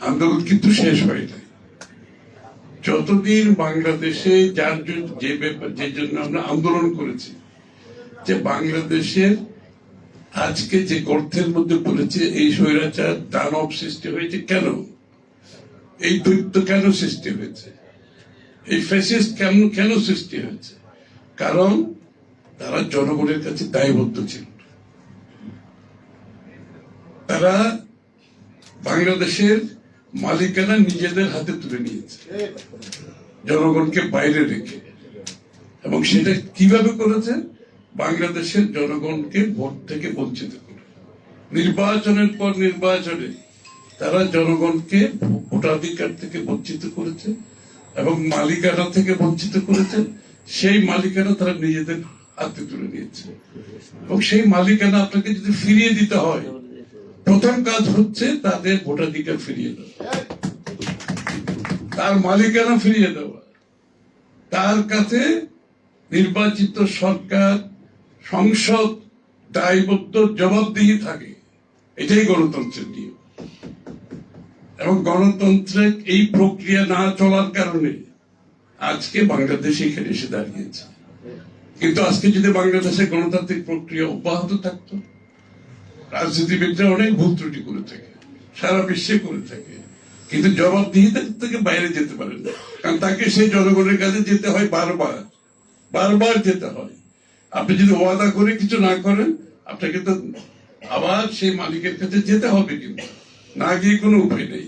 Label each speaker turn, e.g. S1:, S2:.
S1: আন্দোলন কিন্তু শেষ হয় নাই। যতদিন বাংলাদেশে যার জন্য যে ব্যাপার যে জন্য আমরা আন্দোলন করেছি, যে বাংলাদেশের আজকে যে গর্তের মধ্যে পড়েছে এই স্বৈরাচার, দানব সৃষ্টি হয়েছে কেন? এই দৈত্য কেন সৃষ্টি হয়েছে? এই ফ্যাসিস্ট কেমন কেন সৃষ্টি হয়েছে? কারণ তারা জনগণের কাছে দায়বদ্ধ ছিল। তারা বাংলাদেশের মালিকানা নিজেদের হাতে তুলে নিয়েছে। জনগণকে বাইরে রেখে। এবং সেটা কীভাবে করেছে? বাংলাদেশের জনগণকে ভোট থেকে বঞ্চিত করে। নির্বাচনের পর নির্বাচনে তারা জনগণকে ভোটাধিকার থেকে বঞ্চিত করেছে এবং মালিকানা থেকে বঞ্চিত করেছে। সেই মালিকানা তারা নিজেদের হাতে তুলে নিয়েছে। এবং সেই মালিকানা আপনাকে যদি ফিরিয়ে দিতে হয় প্রথম কাজ হচ্ছে তাদের ভোটাধিকার ফিরিয়ে দেওয়া। তার মালিকানা ফিরিয়ে দেওয়া। তার কাছে নির্বাচিত সরকার, সংসদ, দায়বদ্ধ জবাবদিহি থাকে। এটাই গণতন্ত্রের নিয়ম। এবং গণতন্ত্রের এই প্রক্রিয়া না চলার কারণে আজকে বাংলাদেশ এখানে এসে দাঁড়িয়েছে। কিন্তু আজকে যদি বাংলাদেশের গণতান্ত্রিক প্রক্রিয়া অব্যাহত থাকতো রাজনীতিবিদরা অনেক ভুল ত্রুটি করে থাকে, সারা বিশ্বে করে থাকে, কিন্তু জবাবদিহিতা থেকে বাইরে যেতে পারে না। কারণ তাকে সেই জনগণের কাছে যেতে হয় বারবার বারবার যেতে হয়। আপনি যদি ওয়াদা করে কিছু না করেন, আপনাকে তো আবার সেই মালিকের কাছে যেতে হবে কিন্তু। না গিয়ে কোনো উপায় নেই।